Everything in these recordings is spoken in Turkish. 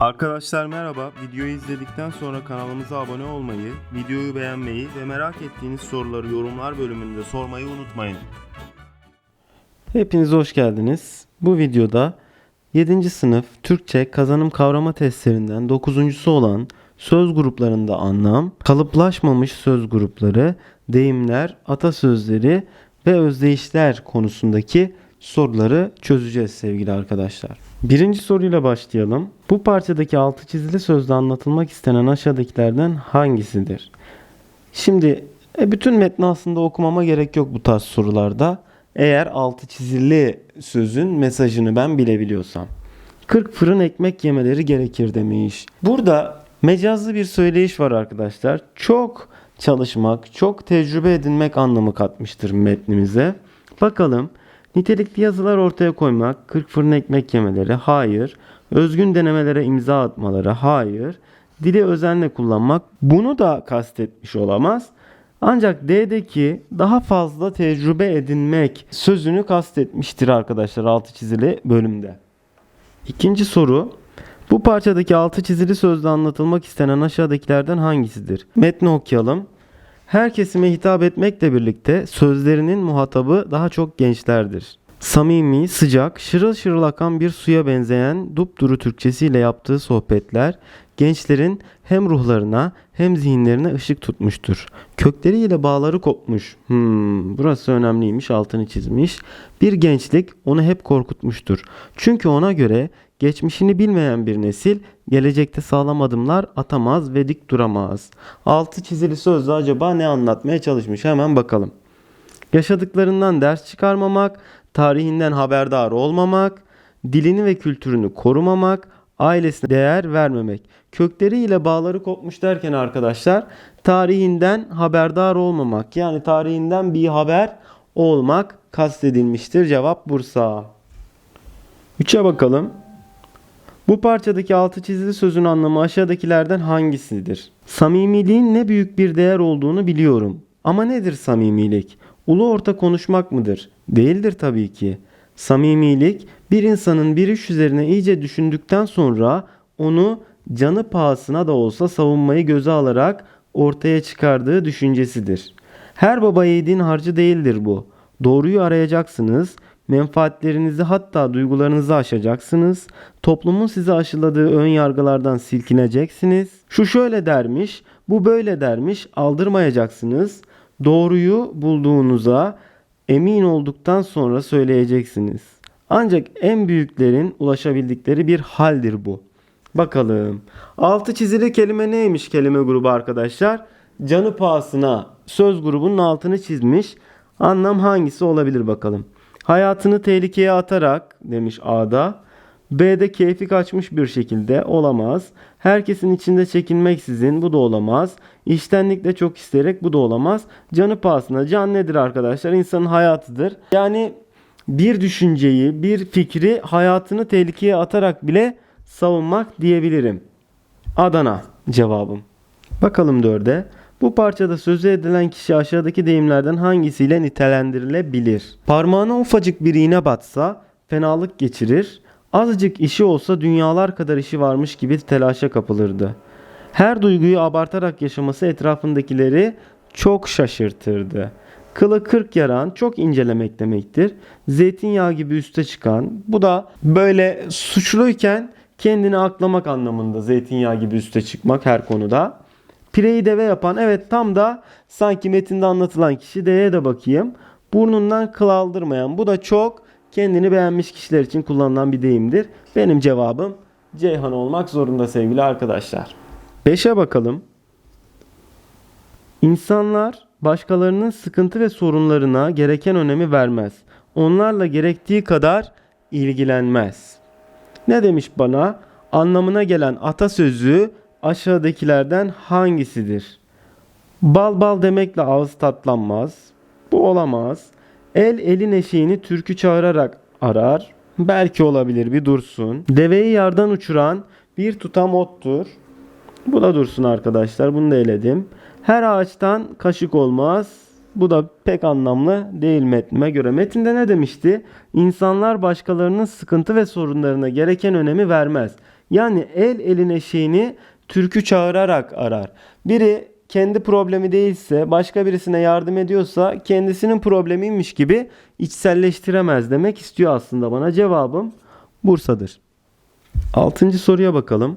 Arkadaşlar merhaba. Videoyu izledikten sonra kanalımıza abone olmayı, videoyu beğenmeyi ve merak ettiğiniz soruları yorumlar bölümünde sormayı unutmayın. Hepiniz hoş geldiniz. Bu videoda 7. sınıf Türkçe kazanım kavrama testlerinden 9.sü olan söz gruplarında anlam, kalıplaşmamış söz grupları, deyimler, atasözleri ve özdeyişler konusundaki soruları çözeceğiz sevgili arkadaşlar. Birinci soruyla başlayalım. Bu parçadaki altı çizili sözde anlatılmak istenen aşağıdakilerden hangisidir? Şimdi e, bütün metni aslında okumama gerek yok bu tarz sorularda. Eğer altı çizili sözün mesajını ben bilebiliyorsam. 40 fırın ekmek yemeleri gerekir demiş. Burada mecazlı bir söyleyiş var arkadaşlar. Çok çalışmak, çok tecrübe edinmek anlamı katmıştır metnimize. Bakalım nitelikli yazılar ortaya koymak, 40 fırın ekmek yemeleri hayır. Özgün denemelere imza atmaları hayır. Dili özenle kullanmak bunu da kastetmiş olamaz. Ancak D'deki daha fazla tecrübe edinmek sözünü kastetmiştir arkadaşlar altı çizili bölümde. İkinci soru. Bu parçadaki altı çizili sözde anlatılmak istenen aşağıdakilerden hangisidir? Metni okuyalım. Her kesime hitap etmekle birlikte sözlerinin muhatabı daha çok gençlerdir. Samimi, sıcak, şırıl şırıl akan bir suya benzeyen dupduru Türkçesiyle yaptığı sohbetler gençlerin hem ruhlarına hem zihinlerine ışık tutmuştur. Kökleriyle bağları kopmuş. Hmm, burası önemliymiş, altını çizmiş. Bir gençlik onu hep korkutmuştur. Çünkü ona göre geçmişini bilmeyen bir nesil gelecekte sağlam adımlar atamaz ve dik duramaz. Altı çizili sözde acaba ne anlatmaya çalışmış? Hemen bakalım. Yaşadıklarından ders çıkarmamak, tarihinden haberdar olmamak, dilini ve kültürünü korumamak, ailesine değer vermemek. Kökleriyle bağları kopmuş derken arkadaşlar tarihinden haberdar olmamak yani tarihinden bir haber olmak kastedilmiştir. Cevap Bursa. 3'e bakalım. Bu parçadaki altı çizili sözün anlamı aşağıdakilerden hangisidir? Samimiliğin ne büyük bir değer olduğunu biliyorum. Ama nedir samimilik? Ulu orta konuşmak mıdır? Değildir tabii ki. Samimilik bir insanın bir iş üzerine iyice düşündükten sonra onu canı pahasına da olsa savunmayı göze alarak ortaya çıkardığı düşüncesidir. Her baba yiğidin harcı değildir bu. Doğruyu arayacaksınız, menfaatlerinizi hatta duygularınızı aşacaksınız. Toplumun size aşıladığı ön yargılardan silkineceksiniz. Şu şöyle dermiş, bu böyle dermiş aldırmayacaksınız. Doğruyu bulduğunuza emin olduktan sonra söyleyeceksiniz. Ancak en büyüklerin ulaşabildikleri bir haldir bu. Bakalım. Altı çizili kelime neymiş kelime grubu arkadaşlar? Canı pahasına söz grubunun altını çizmiş. Anlam hangisi olabilir bakalım. Hayatını tehlikeye atarak demiş A'da. B'de keyfi kaçmış bir şekilde olamaz. Herkesin içinde çekinmeksizin bu da olamaz. İştenlikle çok isteyerek bu da olamaz. Canı pahasına. Can nedir arkadaşlar? İnsanın hayatıdır. Yani bir düşünceyi, bir fikri hayatını tehlikeye atarak bile savunmak diyebilirim. Adana cevabım. Bakalım dörde. Bu parçada sözü edilen kişi aşağıdaki deyimlerden hangisiyle nitelendirilebilir? Parmağına ufacık bir iğne batsa fenalık geçirir. Azıcık işi olsa dünyalar kadar işi varmış gibi telaşa kapılırdı. Her duyguyu abartarak yaşaması etrafındakileri çok şaşırtırdı. Kılı kırk yaran çok incelemek demektir. Zeytinyağı gibi üste çıkan. Bu da böyle suçluyken kendini aklamak anlamında zeytinyağı gibi üste çıkmak her konuda. Pireyi deve yapan evet tam da sanki metinde anlatılan kişi D'ye de bakayım. Burnundan kıl aldırmayan. Bu da çok kendini beğenmiş kişiler için kullanılan bir deyimdir. Benim cevabım Ceyhan olmak zorunda sevgili arkadaşlar. 5'e bakalım. İnsanlar başkalarının sıkıntı ve sorunlarına gereken önemi vermez. Onlarla gerektiği kadar ilgilenmez. Ne demiş bana? Anlamına gelen atasözü aşağıdakilerden hangisidir? Bal bal demekle ağız tatlanmaz. Bu olamaz. El elin eşeğini türkü çağırarak arar. Belki olabilir bir dursun. Deveyi yardan uçuran bir tutam ottur. Bu da dursun arkadaşlar. Bunu da eledim. Her ağaçtan kaşık olmaz. Bu da pek anlamlı değil metnime göre. Metinde ne demişti? İnsanlar başkalarının sıkıntı ve sorunlarına gereken önemi vermez. Yani el elin eşeğini türkü çağırarak arar. Biri kendi problemi değilse, başka birisine yardım ediyorsa kendisinin problemiymiş gibi içselleştiremez demek istiyor aslında bana. Cevabım Bursa'dır. Altıncı soruya bakalım.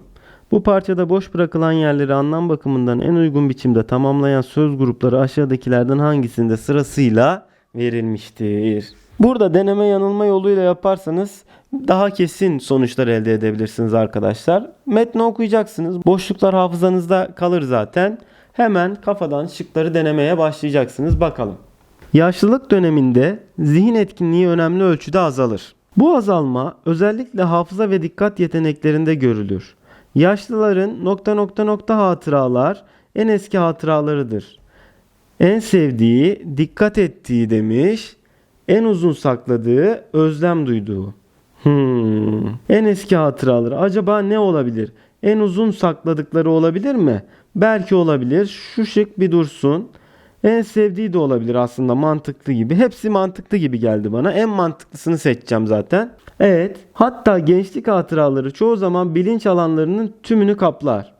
Bu parçada boş bırakılan yerleri anlam bakımından en uygun biçimde tamamlayan söz grupları aşağıdakilerden hangisinde sırasıyla verilmiştir? Burada deneme yanılma yoluyla yaparsanız daha kesin sonuçlar elde edebilirsiniz arkadaşlar. Metni okuyacaksınız. Boşluklar hafızanızda kalır zaten. Hemen kafadan şıkları denemeye başlayacaksınız. Bakalım. Yaşlılık döneminde zihin etkinliği önemli ölçüde azalır. Bu azalma özellikle hafıza ve dikkat yeteneklerinde görülür. Yaşlıların nokta nokta nokta hatıralar en eski hatıralarıdır. En sevdiği, dikkat ettiği demiş. En uzun sakladığı, özlem duyduğu. Hmm. En eski hatıraları acaba ne olabilir? En uzun sakladıkları olabilir mi? Belki olabilir. Şu şık bir dursun. En sevdiği de olabilir aslında mantıklı gibi. Hepsi mantıklı gibi geldi bana. En mantıklısını seçeceğim zaten. Evet. Hatta gençlik hatıraları çoğu zaman bilinç alanlarının tümünü kaplar.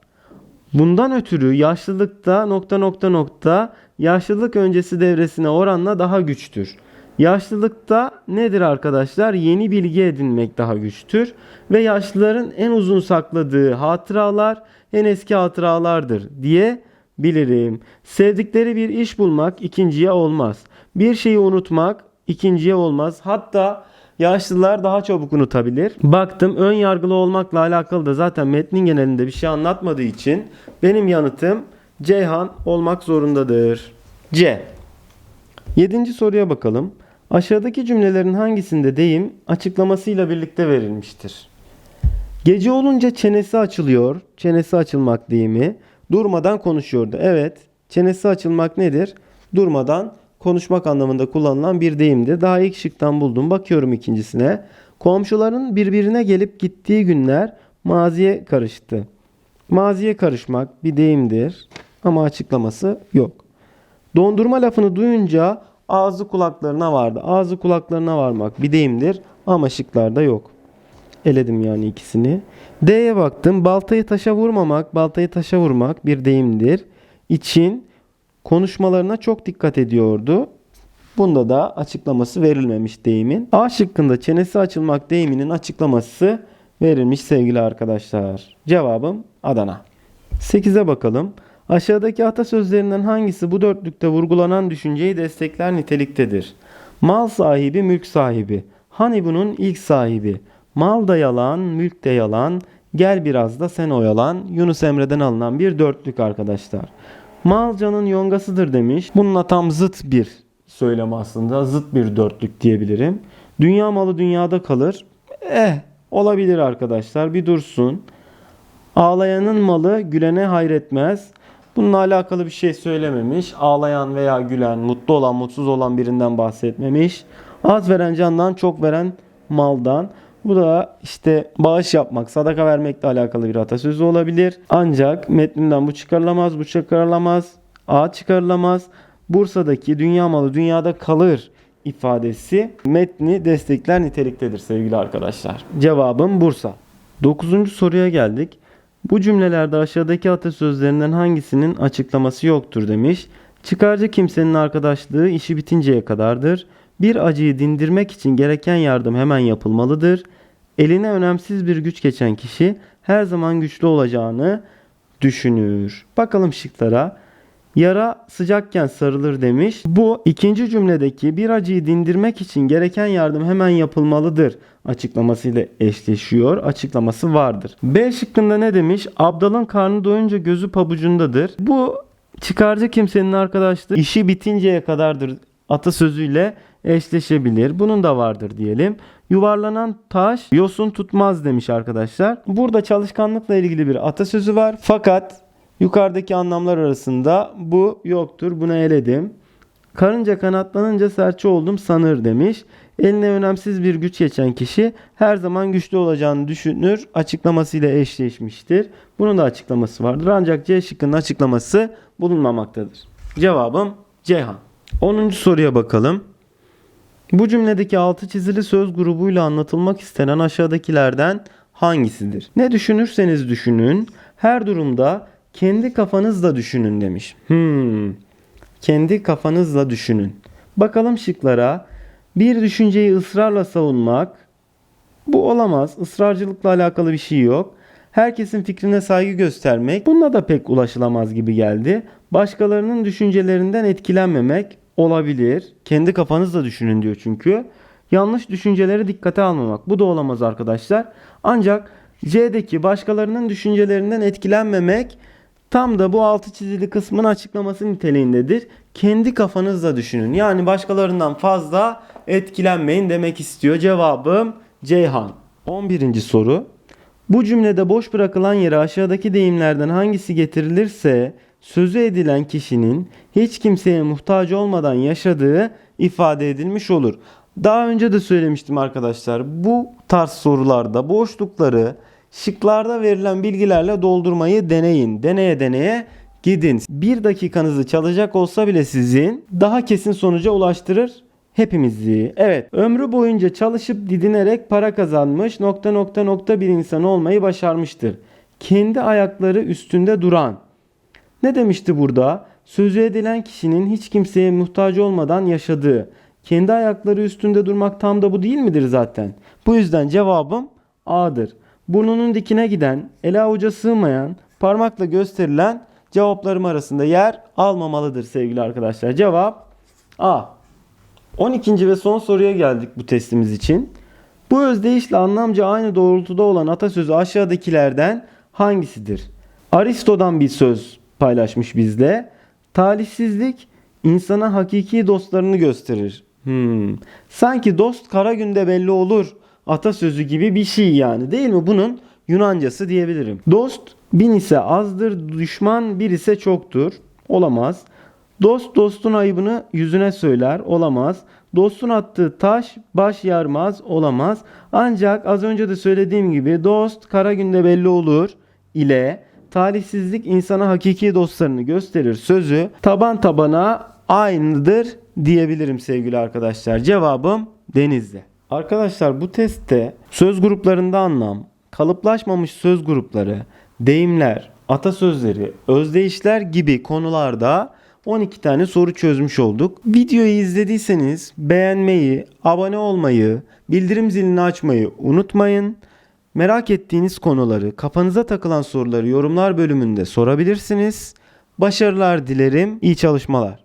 Bundan ötürü yaşlılıkta nokta nokta nokta yaşlılık öncesi devresine oranla daha güçtür. Yaşlılıkta nedir arkadaşlar? Yeni bilgi edinmek daha güçtür ve yaşlıların en uzun sakladığı hatıralar en eski hatıralardır diye bilirim. Sevdikleri bir iş bulmak ikinciye olmaz. Bir şeyi unutmak ikinciye olmaz. Hatta yaşlılar daha çabuk unutabilir. Baktım ön yargılı olmakla alakalı da zaten metnin genelinde bir şey anlatmadığı için benim yanıtım Ceyhan olmak zorundadır. C. Yedinci soruya bakalım. Aşağıdaki cümlelerin hangisinde deyim açıklamasıyla birlikte verilmiştir? Gece olunca çenesi açılıyor. Çenesi açılmak deyimi. Durmadan konuşuyordu. Evet. Çenesi açılmak nedir? Durmadan konuşmak anlamında kullanılan bir deyimdir. Daha ilk şıktan buldum. Bakıyorum ikincisine. Komşuların birbirine gelip gittiği günler maziye karıştı. Maziye karışmak bir deyimdir ama açıklaması yok. Dondurma lafını duyunca ağzı kulaklarına vardı. Ağzı kulaklarına varmak bir deyimdir ama şıklarda yok. Eledim yani ikisini. D'ye baktım. Baltayı taşa vurmamak, baltayı taşa vurmak bir deyimdir. İçin konuşmalarına çok dikkat ediyordu. Bunda da açıklaması verilmemiş deyimin. A şıkkında çenesi açılmak deyiminin açıklaması verilmiş sevgili arkadaşlar. Cevabım Adana. 8'e bakalım. Aşağıdaki atasözlerinden hangisi bu dörtlükte vurgulanan düşünceyi destekler niteliktedir? Mal sahibi, mülk sahibi. Hani bunun ilk sahibi. Mal da yalan, mülk de yalan. Gel biraz da sen oyalan. Yunus Emre'den alınan bir dörtlük arkadaşlar. Mal canın yongasıdır demiş. Bununla tam zıt bir söylem aslında. Zıt bir dörtlük diyebilirim. Dünya malı dünyada kalır. Eh olabilir arkadaşlar bir dursun. Ağlayanın malı gülene hayretmez. Bununla alakalı bir şey söylememiş. Ağlayan veya gülen, mutlu olan, mutsuz olan birinden bahsetmemiş. Az veren candan, çok veren maldan. Bu da işte bağış yapmak, sadaka vermekle alakalı bir atasözü olabilir. Ancak metninden bu çıkarılamaz, bu çıkarılamaz, A çıkarılamaz. Bursa'daki dünya malı dünyada kalır ifadesi metni destekler niteliktedir sevgili arkadaşlar. Cevabım Bursa. Dokuzuncu soruya geldik. Bu cümlelerde aşağıdaki atasözlerinden hangisinin açıklaması yoktur demiş. Çıkarcı kimsenin arkadaşlığı işi bitinceye kadardır. Bir acıyı dindirmek için gereken yardım hemen yapılmalıdır. Eline önemsiz bir güç geçen kişi her zaman güçlü olacağını düşünür. Bakalım şıklara. Yara sıcakken sarılır demiş. Bu ikinci cümledeki bir acıyı dindirmek için gereken yardım hemen yapılmalıdır açıklamasıyla eşleşiyor. Açıklaması vardır. B şıkkında ne demiş? Abdalın karnı doyunca gözü pabucundadır. Bu çıkarcı kimsenin arkadaşlığı işi bitinceye kadardır atasözüyle eşleşebilir. Bunun da vardır diyelim. Yuvarlanan taş yosun tutmaz demiş arkadaşlar. Burada çalışkanlıkla ilgili bir atasözü var. Fakat yukarıdaki anlamlar arasında bu yoktur. Bunu eledim. Karınca kanatlanınca serçe oldum sanır demiş. Eline önemsiz bir güç geçen kişi her zaman güçlü olacağını düşünür açıklamasıyla eşleşmiştir. Bunun da açıklaması vardır. Ancak C şıkkının açıklaması bulunmamaktadır. Cevabım Ceyhan. 10. soruya bakalım. Bu cümledeki altı çizili söz grubuyla anlatılmak istenen aşağıdakilerden hangisidir? Ne düşünürseniz düşünün, her durumda kendi kafanızla düşünün demiş. Hmm. Kendi kafanızla düşünün. Bakalım şıklara. Bir düşünceyi ısrarla savunmak. Bu olamaz. Israrcılıkla alakalı bir şey yok. Herkesin fikrine saygı göstermek. Bununla da pek ulaşılamaz gibi geldi. Başkalarının düşüncelerinden etkilenmemek olabilir. Kendi kafanızla düşünün diyor çünkü. Yanlış düşünceleri dikkate almamak. Bu da olamaz arkadaşlar. Ancak C'deki başkalarının düşüncelerinden etkilenmemek tam da bu altı çizili kısmın açıklaması niteliğindedir. Kendi kafanızla düşünün. Yani başkalarından fazla etkilenmeyin demek istiyor. Cevabım Ceyhan. 11. soru. Bu cümlede boş bırakılan yere aşağıdaki deyimlerden hangisi getirilirse sözü edilen kişinin hiç kimseye muhtaç olmadan yaşadığı ifade edilmiş olur. Daha önce de söylemiştim arkadaşlar. Bu tarz sorularda boşlukları şıklarda verilen bilgilerle doldurmayı deneyin. Deneye deneye gidin. Bir dakikanızı çalacak olsa bile sizin daha kesin sonuca ulaştırır hepimizi. Evet, ömrü boyunca çalışıp didinerek para kazanmış nokta nokta nokta bir insan olmayı başarmıştır. Kendi ayakları üstünde duran. Ne demişti burada? Sözü edilen kişinin hiç kimseye muhtaç olmadan yaşadığı. Kendi ayakları üstünde durmak tam da bu değil midir zaten? Bu yüzden cevabım A'dır. Burnunun dikine giden, ele avuca sığmayan, parmakla gösterilen cevaplarım arasında yer almamalıdır sevgili arkadaşlar. Cevap A. 12. ve son soruya geldik bu testimiz için. Bu özdeyişle anlamca aynı doğrultuda olan atasözü aşağıdakilerden hangisidir? Aristo'dan bir söz paylaşmış bizle. Talihsizlik insana hakiki dostlarını gösterir. Hmm. Sanki dost kara günde belli olur atasözü gibi bir şey yani değil mi? Bunun Yunancası diyebilirim. Dost bin ise azdır, düşman bir ise çoktur. Olamaz. Dost dostun ayıbını yüzüne söyler. Olamaz. Dostun attığı taş baş yarmaz. Olamaz. Ancak az önce de söylediğim gibi dost kara günde belli olur ile talihsizlik insana hakiki dostlarını gösterir sözü taban tabana aynıdır diyebilirim sevgili arkadaşlar. Cevabım Denizli. Arkadaşlar bu testte söz gruplarında anlam, kalıplaşmamış söz grupları, deyimler, atasözleri, özdeyişler gibi konularda 12 tane soru çözmüş olduk. Videoyu izlediyseniz beğenmeyi, abone olmayı, bildirim zilini açmayı unutmayın. Merak ettiğiniz konuları, kafanıza takılan soruları yorumlar bölümünde sorabilirsiniz. Başarılar dilerim. İyi çalışmalar.